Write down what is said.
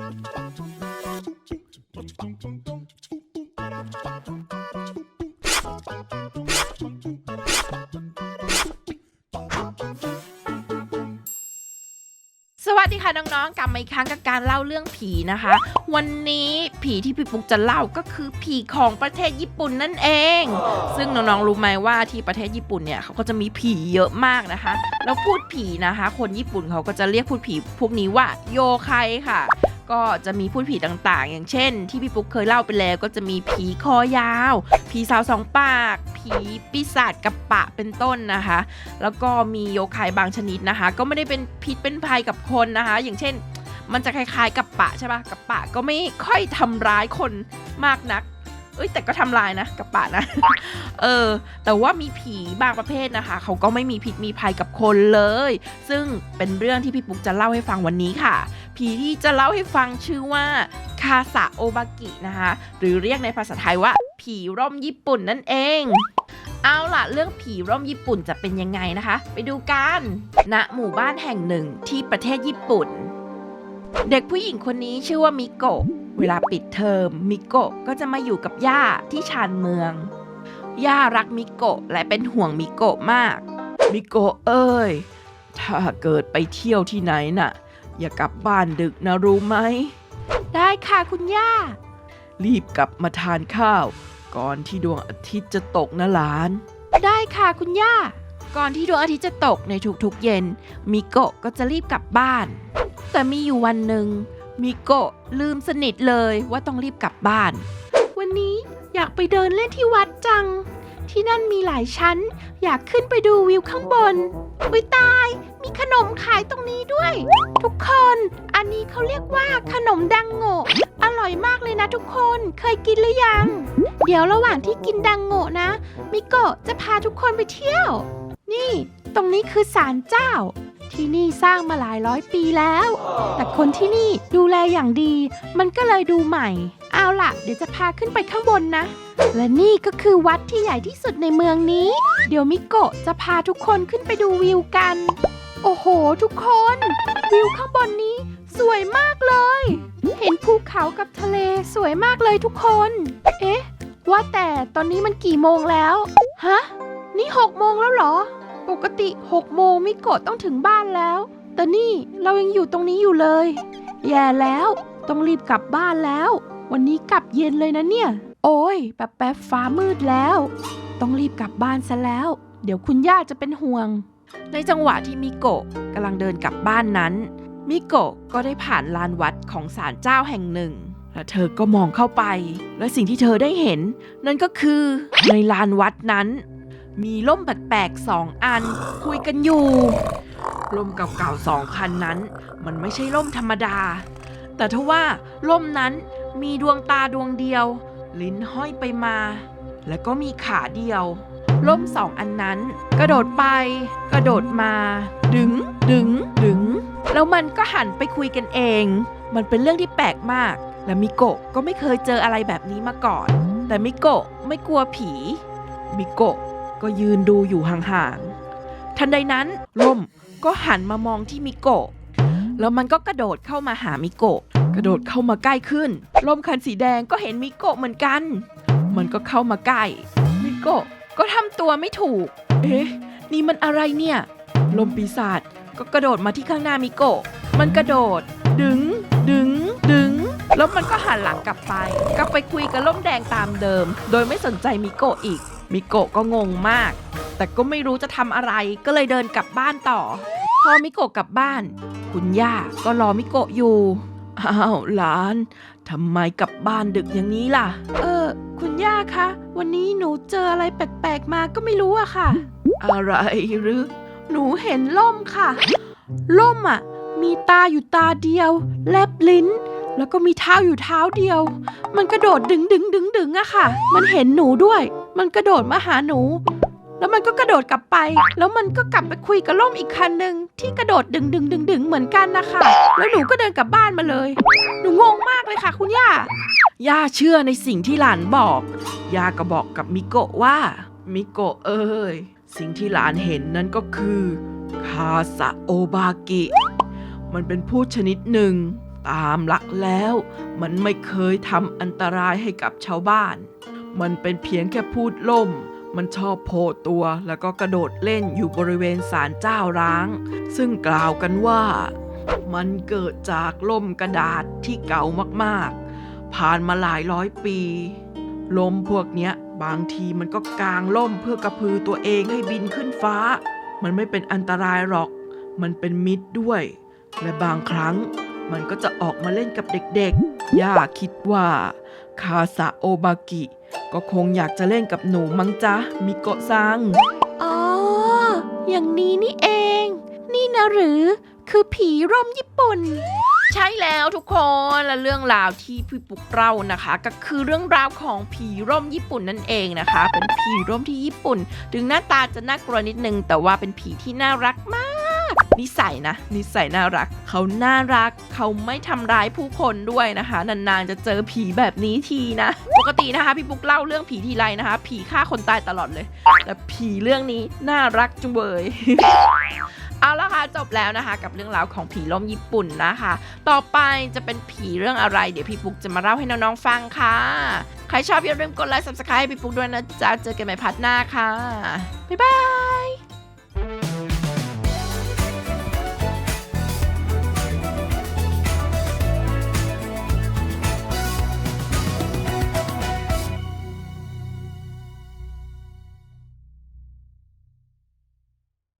สวัสดีค่ะน้องๆ กลับมาอีกครั้งกับการเล่าเรื่องผีนะคะ วันนี้ผีที่พี่ปุ๊กจะเล่าก็คือผีของประเทศญี่ปุ่นนั่นเอง ซึ่งน้องๆ รู้ไหมว่าที่ประเทศญี่ปุ่นเนี่ยเขาก็จะมีผีเยอะมากนะคะ แล้วพูดผีนะคะ คนญี่ปุ่นเขาก็จะเรียกพูดผีพวกนี้ว่าโยไคค่ะ ก็จะมีพูดผีต่างๆ อย่างเช่น ที่พี่ปุ๊กเคยเล่าไปแล้ว ก็จะมีผีคอยาว ผีสาวสองปาก ผีปีศาจกับปะเป็นต้นนะคะ แล้วก็มีโยคายบางชนิดนะคะ ก็ไม่ได้เป็นพิษเป็นภัยกับคนนะคะ อย่างเช่น มันจะคล้ายๆกับปะใช่ปะกับปะก็ไม่ค่อยทำร้ายคนมากนัก เอ้ยแต่ก็ทำลายนะกับปะนะ เออ แต่ว่ามีผีบางประเภทนะคะ เขาก็ไม่มีพิษมีภัยกับคนเลย ซึ่งเป็นเรื่องที่พี่ปุ๊กจะเล่าให้ฟังวันนี้ค่ะ ผีที่จะเล่าให้ฟังชื่อว่าคาสะโอบากินะคะ หรือเรียกในภาษาไทยว่า ผีร่มญี่ปุ่นนั่นเองเอาล่ะเรื่องผีร่มญี่ปุ่นจะเป็นยังไงนะคะ ไปดูกันณหมู่บ้านแห่งหนึ่งที่ประเทศญี่ปุ่น เด็กผู้หญิงคนนี้ชื่อว่ามิโกะ เวลาปิดเทอมมิโกะก็จะมาอยู่กับย่าที่ชานเมือง ย่ารักมิโกะและเป็นห่วงมิโกะมาก มิโกะเอ้ย ถ้าเกิดไปเที่ยวที่ไหนน่ะ อย่ากลับบ้านดึกนะรู้ไหม ได้ค่ะคุณย่า รีบกลับมาทานข้าว ก่อนที่ดวงอาทิตย์จะตกนะหลาน ได้ค่ะคุณย่า ก่อนที่ดวงอาทิตย์จะตกในทุกๆเย็น มิโกะก็จะรีบกลับบ้าน แต่มีอยู่วันหนึ่งมิโกะลืมสนิทเลยว่าต้องรีบกลับบ้าน วันนี้อยากไปเดินเล่นที่วัดจัง ที่นั่นมีหลายชั้น อยากขึ้นไปดูวิวข้างบนอุ้ยตาย มีขนมขายตรงนี้ด้วย ทุกคน อันนี้เขาเรียกว่าขนมดังโงะอร่อยมากเลยนะทุกคนเคยกินหรือยัง เดี๋ยวระหว่างที่กินดังโงะนะ มิโกะจะพาทุกคนไปเที่ยว นี่ ตรงนี้คือศาลเจ้า ที่นี่สร้างมาหลายร้อยปีแล้ว แต่คนที่นี่ดูแลอย่างดี มันก็เลยดูใหม่ เอาล่ะ เดี๋ยวจะพาขึ้นไปข้างบนนะ และนี่ก็คือวัดที่ใหญ่ที่สุดในเมืองนี้ เดี๋ยวมิโกะจะพาทุกคนขึ้นไปดูวิวกัน โอ้โห ทุกคน วิวข้างบนนี้ สวยมากเลย เห็นภูเขากับทะเลสวยมากเลยทุกคน เอ๊ะ ว่าแต่ตอนนี้มันกี่โมงแล้ว ฮะ นี่หกโมงแล้วเหรอ ปกติหกโมงมิโกะต้องถึงบ้านแล้ว แต่นี่เรายังอยู่ตรงนี้อยู่เลย แย่แล้ว ต้องรีบกลับบ้านแล้ว วันนี้กลับเย็นเลยนะเนี่ย โอ้ยแป๊บแป๊บฟ้ามืดแล้ว ต้องรีบกลับบ้านซะแล้ว เดี๋ยวคุณย่าจะเป็นห่วง ในจังหวะที่มิโกะกำลังเดินกลับบ้านนั้น มิโกะก็ได้ผ่านลานวัดของศาลเจ้าแห่งหนึ่งและเธอก็มองเข้าไป และสิ่งที่เธอได้เห็น นั่นก็คือในลานวัดนั้น มีล่มแปลกๆสองอันคุยกันอยู่ ล่มเก่าๆสองคันนั้น มันไม่ใช่ล่มธรรมดา แต่ทว่าล่มนั้นมีดวงตาดวงเดียว ลิ้นห้อยไปมา และก็มีขาเดียว ล่มสองอันนั้น กระโดดไป กระโดดมา ดึงดึงดึง แล้วมันก็หันไปคุยกันเอง มันเป็นเรื่องที่แปลกมาก และมิโกะก็ไม่เคยเจออะไรแบบนี้มาก่อน แต่มิโกะไม่กลัวผี มิโกะ ก็ยืนดูอยู่ห่างๆ ทันใดนั้นล่มก็หันมามองที่มิโกะ แล้วมันก็กระโดดเข้ามาหามิโกะ กระโดดเข้ามาใกล้ขึ้น ล่มคันสีแดงก็เห็นมิโกะเหมือนกัน มันก็เข้ามาใกล้ มิโกะก็ทำตัวไม่ถูก เอ๊ะ นี่มันอะไรเนี่ย ลมปีศาจก็กระโดดมาที่ข้างหน้ามิโกะ มันกระโดด ดึง ดึง ดึง แล้วมันก็หันหลังกลับไป กลับไปคุยกับล่มแดงตามเดิม โดยไม่สนใจมิโกะอีก มิโกะก็งงมาก แต่ก็ไม่รู้จะทำอะไรก็เลยเดินกลับบ้านต่อ พอมิโกะกลับบ้าน คุณย่าก็รอมิโกะอยู่อ้าวหลานทำไมกลับบ้านดึกอย่างนี้ล่ะ เออ คุณย่าคะ วันนี้หนูเจออะไรแปลกๆมาก็ไม่รู้อะค่ะ อะไรหรือ หนูเห็นล่มค่ะ ล่มอะมีตาอยู่ตาเดียว แลบลิ้น แล้วก็มีเท้าอยู่เท้าเดียว มันกระโดดดึงดึงดึงดึงอะค่ะ มันเห็นหนูด้วย มันกระโดดมาหาหนู แล้วมันก็กระโดดกลับไป แล้วมันก็กลับไปคุยกับล่มอีกคันหนึ่งที่กระโดดดึงดึงดึงดึงเหมือนกันนะคะ แล้วหนูก็เดินกลับบ้านมาเลย หนูงงมากเลยค่ะ คุณย่า ย่าเชื่อในสิ่งที่หลานบอก ย่าก็บอกกับมิโกะว่า มิโกะเอ้ย สิ่งที่หลานเห็นนั่นก็คือคาสะโอบากิ มันเป็นพูดชนิดหนึ่ง ตามหลักแล้ว มันไม่เคยทำอันตรายให้กับชาวบ้าน มันเป็นเพียงแค่พูดล่ม มันชอบโผล่ตัวแล้วก็กระโดดเล่นอยู่บริเวณศาลเจ้าร้าง ซึ่งกล่าวกันว่า มันเกิดจากล่มกระดาษที่เก่ามากๆ ผ่านมาหลายร้อยปีลมพวกเนี้ยบางทีมันก็กางล่มเพื่อกระพือตัวเองให้บินขึ้นฟ้า มันไม่เป็นอันตรายหรอก มันเป็นมิตรด้วย และบางครั้ง มันก็จะออกมาเล่นกับเด็กๆ ย่าคิดว่า คาซาโอบากิ ก็คงอยากจะเล่นกับหนูมั้งจ๊ะ มิโกะซัง อ๋อ อย่างนี้นี่เอง นี่นะหรือ คือผีร่มญี่ปุ่น ใช่แล้วทุกคนและเรื่องราวที่พี่ปุ๊กเล่านะคะ ก็คือเรื่องราวของผีร่มญี่ปุ่นนั่นเองนะคะ เป็นผีร่มที่ญี่ปุ่น ถึงหน้าตาจะน่ากลัวนิดนึง แต่ว่าเป็นผีที่น่ารักมาก นิสัยนะ นิสัยน่ารัก เขาน่ารัก เขาไม่ทำร้ายผู้คนด้วยนะคะ นานๆจะเจอผีแบบนี้ทีนะ ปกตินะคะพี่ปุ๊กเล่าเรื่องผีทีไรนะคะ ผีฆ่าคนตายตลอดเลย แต่ผีเรื่องนี้น่ารักจุงเบยเอาละค่ะจบแล้วนะคะ กับเรื่องราวของผีล่มญี่ปุ่นนะคะ ต่อไปจะเป็นผีเรื่องอะไร เดี๋ยวพี่ปุ๊กจะมาเล่าให้น้องๆฟังค่ะ ใครชอบอย่าลืมกดไลค์ subscribe ให้พี่ปุ๊กด้วยนะจ๊ะเจอกันใหม่พัดหน้าค่ะบ๊ายบาย